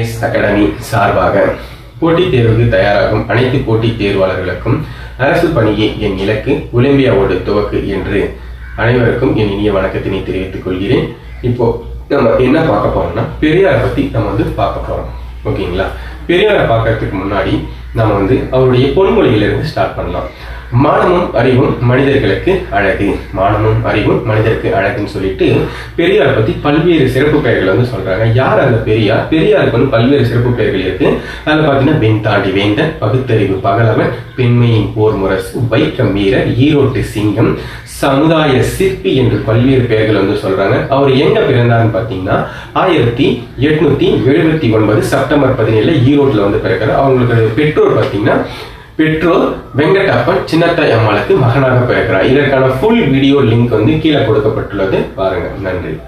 S academy சார்பாக போட்டித் தேர்வுக்கு தயாராகும் அனைத்து போட்டித் தேர்வாளர்களுக்கும் அரசு பணியே என் இலக்கு ஒலிம்பியாவோடு துவக்கு என்று அனைவருக்கும் என் இனிய வணக்கத்தினை தெரிவித்துக் கொள்கிறேன். இப்போ நம்ம என்ன பார்க்க போறோம்னா பெரியாரை பத்தி நம்ம வந்து பார்க்க போறோம். ஓகேங்களா? பெரியாரை பார்க்கறதுக்கு முன்னாடி நம்ம வந்து அவருடைய பொன்மொழியிலிருந்து ஸ்டார்ட் பண்ணலாம். மானமும் அறிவும் மனிதர்களுக்கு அழகு. மானமும் அறிவும் மனிதருக்கு அழகுன்னு சொல்லிட்டு பெரியார் பத்தி பல்வேறு சிறப்பு பெயர்கள் வந்து சொல்றாங்க. யார் அந்த பெரியார்? பெரியாருக்கு வந்து பல்வேறு சிறப்பு பெயர்கள் இருக்கு. அதுல பாத்தீங்கன்னா வெண் தாண்டி வேந்தன் பகுத்தறிவு பகலவன் பெண்மையின் போர் முரசு வைக்கம் வீரர் ஈரோட்டு சிங்கம் சமுதாய சிற்பி என்று பல்வேறு பெயர்கள் வந்து சொல்றாங்க. அவர் எங்க பிறந்தாருன்னு பாத்தீங்கன்னா ஆயிரத்தி எட்நூத்தி எழுபத்தி ஒன்பது செப்டம்பர் பதினேழுல ஈரோட்ல வந்து பிறக்கிறார். அவங்களுக்கு பெற்றோர் பாத்தீங்கன்னா பெற்றோர் வெங்கடப்பன் சின்னத்தாய் அம்மாளுக்கு மகனாக பிறக்கிறார். இதற்கான ஃபுல் வீடியோ லிங்க் வந்து கீழே கொடுக்கப்பட்டுள்ளது. பாருங்க. நன்றி.